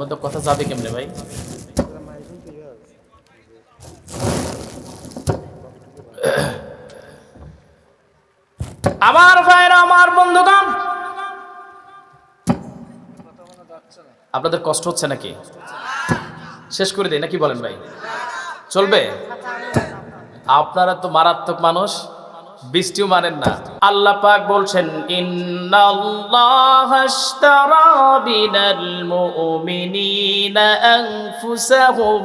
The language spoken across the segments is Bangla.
মধ্যে কথা যাবে কেমনে ভাই? আমার ভাইরা আমার বন্ধুগণ। আপনাদের কষ্ট হচ্ছে নাকি? শেষ করে দেয় নাকি বলেন ভাই? চলবে? আপনারা তো মারাত্মক মানুষ। বৃষ্টিও মানেন না আল্লাহ পাক বলছেন ইন্নাল্লাহ আশতারা বিনাল মুমিনিনা আনফুসাহুম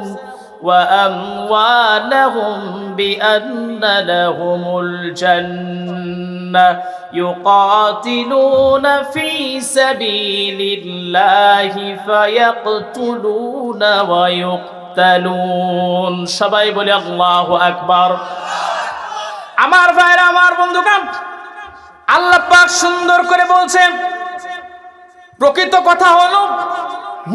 ওয়া আমওয়ালাহুম বিআন্না লাহুমুল জান্নাহ يقاتلون في سبيل الله فيقتلون ويقتلون সবাই বলে আল্লাহু আকবার আমার ভাইরা, আমার বন্ধুগণ, আল্লাহ পাক সুন্দর করে বলছেন, প্রকৃত কথা হলো,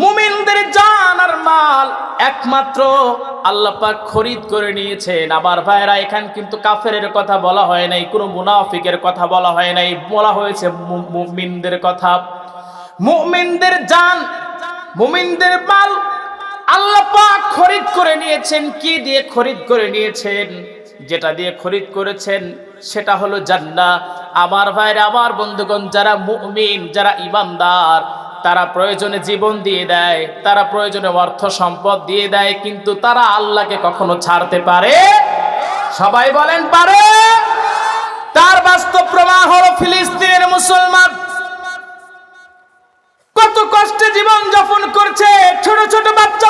মুমিনদের জান আর মাল একমাত্র আল্লাহ পাক খরিদ করে নিয়েছেন। আমার ভাইরা, এখান কিন্তু কাফেরের কথা বলা হয় নাই, কোনো মুনাফিকের কথা বলা হয় নাই, বলা হয়েছে মুমিনদের কথা। মুমিনদের জান, মুমিনদের মাল আল্লাহ পাক খরিদ করে নিয়েছেন, কি দিয়ে খরিদ করে নিয়েছেন? যেটা দিয়ে খরিদ করেছেন, সেটা হলো জান্নাহ। আমার ভাইরা, আমার বন্ধুগণ, যারা মুমিন, যারা ইমানদার, তারা প্রয়োজনে জীবন দিয়ে দেয়, তারা প্রয়োজনে অর্থ সম্পদ দিয়ে দেয়, কিন্তু তারা আল্লাহকে কখনো ছাড়তে পারে? সবাই বলেন পারে? তার বাস্তব প্রমাণ হলো ফিলিস্তিনের মুসলমান। কত কষ্টে জীবন যাপন করছে, ছোট ছোট বাচ্চা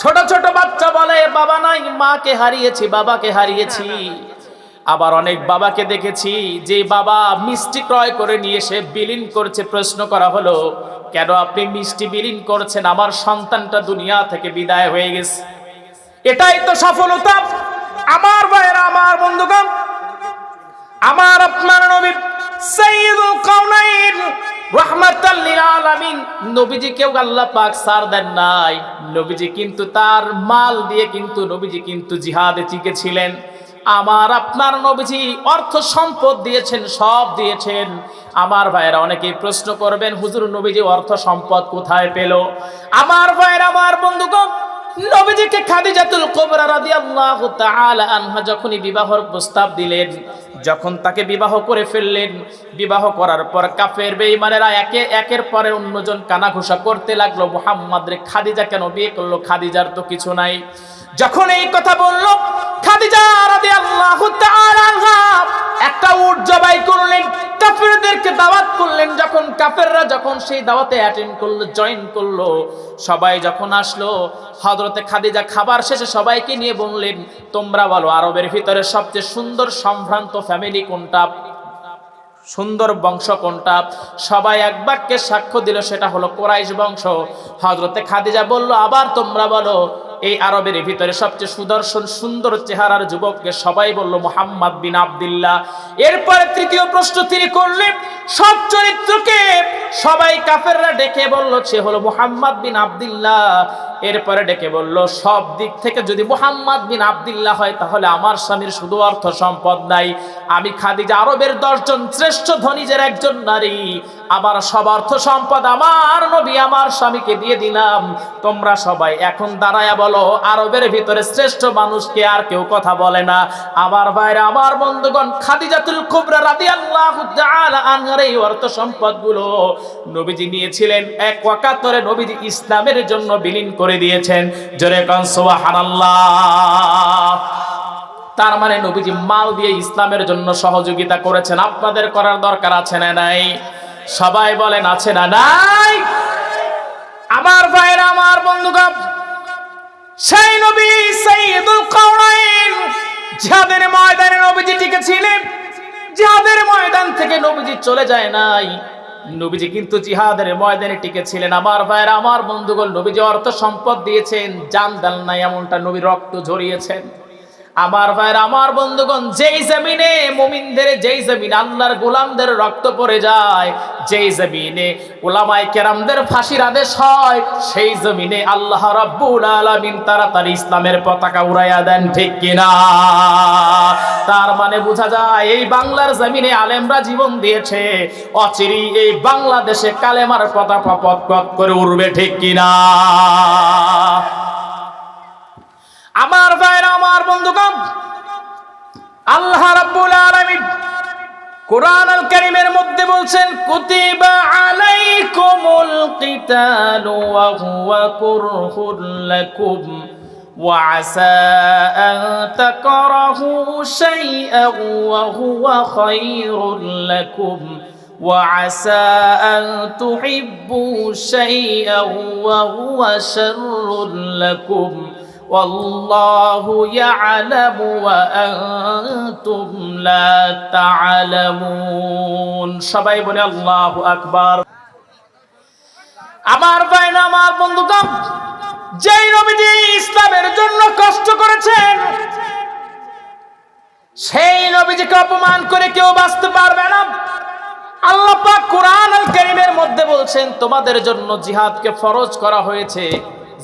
ছোট ছোট বাচ্চা বলে, বাবা নাই, মাকে হারিয়েছি, বাবাকে হারিয়েছি। আবার অনেক বাবাকে দেখেছি, যে বাবা মিষ্টি ক্রয় করে নিয়ে এসে বিলীন করছে। প্রশ্ন করা হলো, কেন আপনি মিষ্টি বিলীন করছেন? আমার সন্তানটা দুনিয়া থেকে বিদায় হয়ে গেছে। এটাই তো সফলতা। আমার ভাইয়েরা, আমার বন্ধুগণ, আমার আপনার নবী সাইয়্যিদুল কাউনাইন নবীজি কেউ আল্লাহ সার দেন নাই। নবীজি কিন্তু তার মাল দিয়ে কিন্তু নবীজি কিন্তু জিহাদে আমার আপনার নবীজি অর্থ সম্পদ দিয়েছেন, সব দিয়েছেন। আমার ভাইয়েরা অনেকেই প্রশ্ন করবেন, হুজুর নবীজি অর্থ সম্পদ কোথায় পেল? আমার ভাইয়েরা, আমার বন্ধুগণ, নবীজিকে খাদিজাতুল কুবরা রাদিয়াল্লাহু তাআলা আনহা যখনই বিবাহর প্রস্তাব দিলেন যখন তাকে বিবাহ করে ফেললেন, বিবাহ করার পর কাফের বেঈমানেরা একে, একের পরে অন্যজন কানাঘুষা করতে লাগল। মোহাম্মদ রে খাদিজা কেন বিয়ে করল? খাদিজার তো কিছু নাই। যখন এই কথা বলল, খাদিজা রাদিয়াল্লাহু তাআলা একটা কাফেরদেরকে দাওয়াত করলেন, যখন কাফেররা যখন সেই দাওয়াতে অ্যাটেন্ড করল জয়েন করল, সবাই যখন আসলো হজরতে খাদিজা খাবার শেষে সবাইকে নিয়ে বললেন, তোমরা বলো, আরবের ভিতরে সবচেয়ে সুন্দর সম্ভ্রান্ত ফ্যামিলি কোনটা? সুন্দর বংশ কোনটা? সবাই এক বাক্যে সাক্ষ্য দিল, সেটা হলো কোরাইশ বংশ। হজরতে খাদিজা বলল, আবার তোমরা বলো এই আরবের ভিতরে সবচেয়ে সুদর্শন, সুন্দর চেহারার যুবককে সবাই বলল, মোহাম্মদ বিন আবদুল্লাহ। এরপরে তৃতীয় প্রশ্ন তিনি করলেন, সব চরিত্রকে সবাই কাফেররা ডেকে বলল, সে হলো মোহাম্মদ বিন আব্দুল্লাহ। এরপরে ডেকে বলল, সব দিক থেকে যদি মোহাম্মদ বিন আব্দুল্লাহ হয়, তাহলে আমার স্বামীর শুধু অর্থ সম্পদ নাই। আমি খাদিজা আরবের দশজন শ্রেষ্ঠ ধনীজের একজন নারী আমার সব অর্থ সম্পদ আমার নবী, আমার স্বামীকে দিয়ে দিলাম। তোমরা সবাই এখন দাঁড়ায়া বলো, আরবের ভিতরে শ্রেষ্ঠ মানুষকে আর কেউ কথা বলে না। আমার ভাইরা, আমার বন্ধুগণ, খাদিজাতুল কুবরা রাদিয়াল্লাহু তাআলা আনহার এই অর্থ সম্পদগুলো নবীজি নিয়েছিলেন। এক ওয়াকাতরে নবীজি ইসলামের জন্য বিলীন করে দিয়েছেন। জোরে কন, সুবহানাল্লাহ। তার মানে নবীজি মাল দিয়ে ইসলামের জন্য সহযোগিতা করেছেন। আপনাদের করার দরকার আছে না নাই? সবাই বলেন, আছে না নাই? আমার ভাইরা, আমার বন্ধুগণ, সেই নবী সাইয়্যিদুল কাউনাইন জিহাদের ময়দানে নবীজি টিকেছিলেন, যাদের ময়দান থেকে নবীজি চলে যায় নাই নবীজি কিন্তু জিহাদের ময়দানে টিকেছিলেন। আমার ভাইয়ের, আমার বন্ধুগণ, নবীজি অর্থ সম্পদ দিয়েছেন, জান দেন নাই এমনটা নবী রক্ত ঝরিয়েছেন। আমার ভাইয়ের, আমার বন্ধুগণ, যেই জমিনে মুমিনদের, যেই জমিন আল্লাহর গোলামদের রক্ত পড়ে যায়, যেই জমিনে ওলামাই কেরামদের ফাঁসির আদেশ হয়, সেই জমিনে আল্লাহ রাব্বুল আলামিন তাড়াতাড়ি ইসলামের পতাকা উড়াইয়া দেন, ঠিক কিনা? তার মানে বোঝা যায়, এই বাংলার জমিনে আলেমরা জীবন দিয়েছে। অচিরি এই বাংলাদেশে কালেমার পতাকা পথ পথ করে উড়বে ঠিক কিনা? আমার ভাইরা, আমার বন্ধুগণ, আল্লাহ রাব্বুল আলামিন কোরআন আল কারীমের মধ্যে বলছেন, কুতিবা আলাইকুমুল কিতালু ওয়া হুয়া কুরহুল লাকুম। وعسى أن تكرهوا شيئا وهو خير لكم وعسى أن تحبوا شيئا وهو شر لكم والله يعلم وأنتم لا تعلمون সবাই বলে আল্লাহু আকবার আমার ভাইনা আমার বন্ধুগণ যেই নবীজি ইসলামের জন্য কষ্ট করেছেন, সেই নবীজিকে অপমান করে কেউ বাঁচতে পারবে না। আল্লাহ পাক কোরআন আল কারীমের মধ্যে বলছেন, তোমাদের জন্য জিহাদকে ফরজ করা হয়েছে।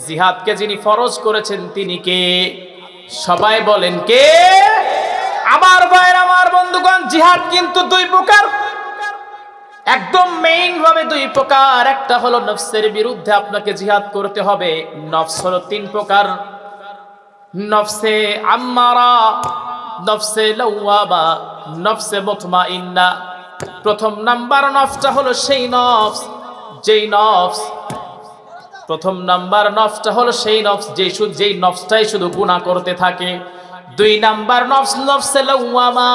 জিহাদকে যিনি ফরজ করেছেন, তিনি কে? সবাই বলেন, কে? আমার ভাইয়ের, আমার বন্ধুগণ, জিহাদ কিন্তু দুই প্রকার। একদম মেইন ভাবে দুই প্রকার। একটা হলো নফসের বিরুদ্ধে আপনাকে জিহাদ করতে হবে। নফস হলো তিন প্রকার। নফসে আম্মারা, নফসে লাওয়াবা, নফসে মুতমাইন্না। প্রথম নাম্বার নফসটা হলো সেই নফস, যেই নফস। প্রথম নাম্বার নফসটা হলো সেই নফস, যেই শুধু যেই নফসটাই শুধু গুনাহ করতে থাকে। দুই নাম্বার নফস, নফসে লাওয়ামা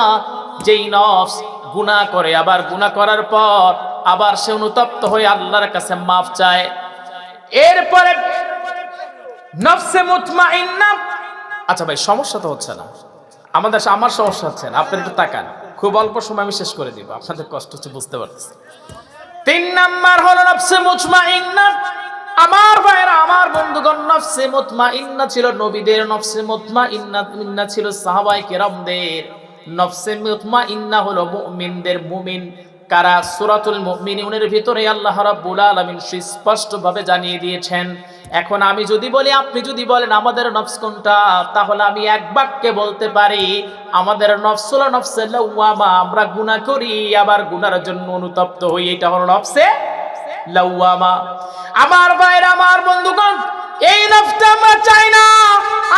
যেই নফস গুনাহ করে, আবার গুনাহ করার পর আবার সে অনুতপ্ত হয়ে আল্লাহর কাছে মাফ চায়। এরপরে নফসে মুতমাইন্না। আচ্ছা ভাই, সমস্যা তো হচ্ছে না। আমাদের আমার সমস্যা হচ্ছে না আপনি একটু তাকান। খুব অল্প সময় আমি শেষ করে দিব, আপনাদের কষ্ট হচ্ছে, বুঝতে পারতেছি। তিন নাম্বার হলো নফসে মুতমাইন্না। আমার ভাইরা আমার বন্ধুগণ, নফসে মুতমাইন্না ছিল নবীদের, নফসে মুতমাইন্না ইন্না ছিল সাহাবায়ে কেরামদের। নফসে মুতমাইন্না হলো মুমিনদের মুমিন। কারা সূরাতুল মুমিনুনের ভিতরে আল্লাহ রাব্বুল আলামিন সুস্পষ্টভাবে জানিয়ে দিয়েছেন, এখন আমি যদি বলি, আপনি যদি বলেন আমাদের নফস কোনটা, তাহলে আমি এক বাক্যে বলতে পারি, আমাদের নফস হলো নফসে লাওয়ামা, আমরা গুনাহ করি, আবার গুনার জন্য অনুতপ্ত হই, এটা হলো নফসে লাওয়ামা। আমার ভাইরা, আমার বন্ধুগণ এই নফসটা আমরা চাই না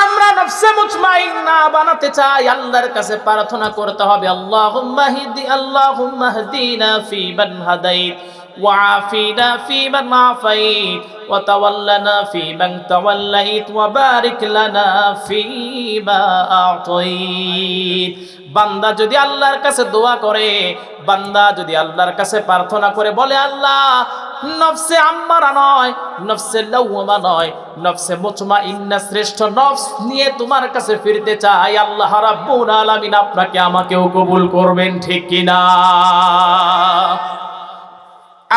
আমরা নফসে মুতমাইন্না বানাতে চাই আল্লাহর কাছে প্রার্থনা করতে হবে আল্লাহুম্মা হিদি আল্লাহুম্মা হদিনা ফি মান হাদাইত وعافنا فيمن عافيت وتولنا فيمن توليت وبارك لنا فيما أعطيت বান্দা যদি আল্লাহর কাছে দোয়া করে, বান্দা যদি আল্লাহর কাছে প্রার্থনা করে বলে, আল্লাহ, নফসে আম্মারা নয়, নফসে লাউমা নয়, নফসে মুতমা ইন্না শ্রেষ্ঠ নফস নিয়ে তোমার কাছে ফিরতে চাই, আল্লাহ রাব্বুল আলামিন আপনাকে আমাকেও কবুল করবেন, ঠিক কিনা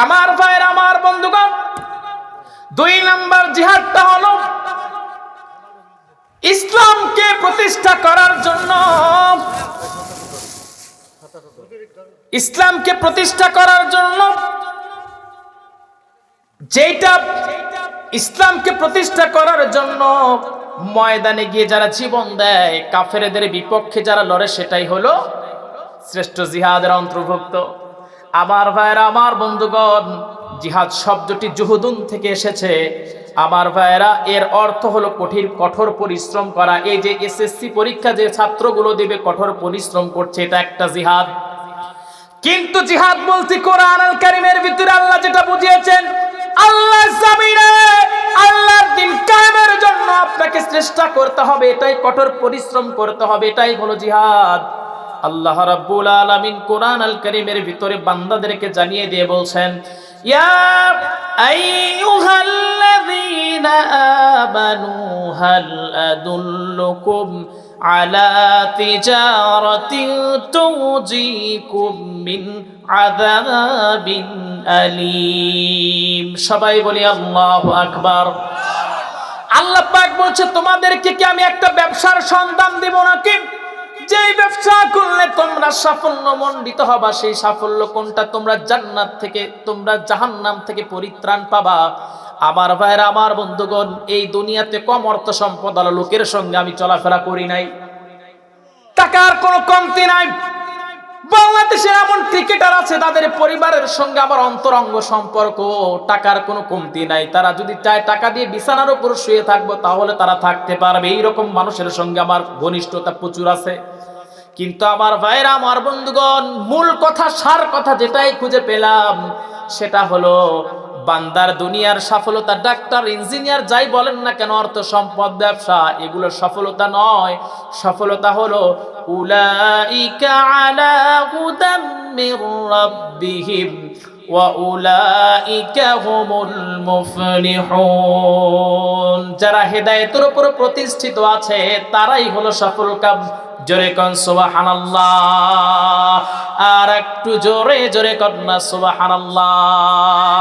আমার ভাইয়ের, আমার বন্ধুগণ, দুই নাম্বার জিহাদটা হলো ইসলামকে প্রতিষ্ঠা করার জন্য ইসলামকে প্রতিষ্ঠা করার জন্য যেটা ইসলামকে প্রতিষ্ঠা করার জন্য ময়দানে গিয়ে যারা জীবন দেয়, কাফেরদের বিপক্ষে যারা লড়ে, সেটাই হলো শ্রেষ্ঠ জিহাদের অন্তর্ভুক্ত। আমার ভাইয়েরা, আমার বন্ধুগণ, জিহাদ শব্দটি জুহুদুন থেকে এসেছে। আমার ভাইয়েরা, এর অর্থ হলো কঠিন, কঠোর পরিশ্রম করা। এই যে এসএসসি পরীক্ষা যে ছাত্রগুলো দেবে, কঠোর পরিশ্রম করছে, এটা একটা জিহাদ। কিন্তু জিহাদ বলতে কোরআন আল কারিমের ভিতরে আল্লাহ যেটা বুঝিয়েছেন আল্লাহ জামিনে আল্লাহর দিন কায়েমের জন্য আপনাকে চেষ্টা করতে হবে, এটাই কঠোর পরিশ্রম করতে হবে, এটাই হলো জিহাদ। আল্লাহ রাব্বুল আলামিন কোরআন আল কারিমের ভিতরে বান্দাদেরকে জানিয়ে দিয়ে বলছেন, ইয়া আইয়ুহাল্লাযীনা আমানু হাল আদুল্লুকুম আলা তিজারাতিন তুজিকুম মিন আযাবিন আলীম। সবাই বলি আল্লাহু আকবার। আল্লাহ পাক বলছে, তোমাদেরকে কি আমি একটা ব্যবসার সন্ধান দেব নাকি? যেই ব্যবসা করলে তোমরা সাফল্য মণ্ডিত হবা, সেই সাফল্য কোনটা? তোমরা জান্নাত থেকে, তোমরা জাহান্নাম থেকে পরিত্রাণ পাবা। আমার ভাইরা আমার বন্ধুগণ, এই দুনিয়াতে কম অর্থ সম্পদ আলো লোকের সঙ্গে আমি চলাফেরা করি নাই। টাকার কোনো কমতি নাই। বাংলাদেশের এমন ক্রিকেটার আছে, তাদের পরিবারের সঙ্গে আমার অন্তরঙ্গ সম্পর্ক, টাকার কোনো কমতি নাই। তারা যদি চায় টাকা দিয়ে বিছানার উপর শুয়ে থাকব, তাহলে তারা থাকতে পারবে। এইরকম মানুষের সঙ্গে আমার ঘনিষ্ঠতা প্রচুর আছে। কিন্তু আমার ভাইরা আমার বন্ধুগণ, মূল কথা, সার কথা যেটাই খুঁজে পেলাম, সেটা হলো বান্দার দুনিয়ার সফলতা, ডাক্তার, ইঞ্জিনিয়ার যাই বলেন না কেন, অর্থ সম্পদ, ব্যবসা এগুলো সফলতা নয়। সফলতা হলো, উলাইকা আলা হুদাম মির রাব্বিহিম যারা হেদায়েতের উপর প্রতিষ্ঠিত আছে, তারাই হলো সফল কাম। জোরে কন সুবহানাল্লাহ। আর একটু জোরে জোরে কন না সুবহানাল্লাহ।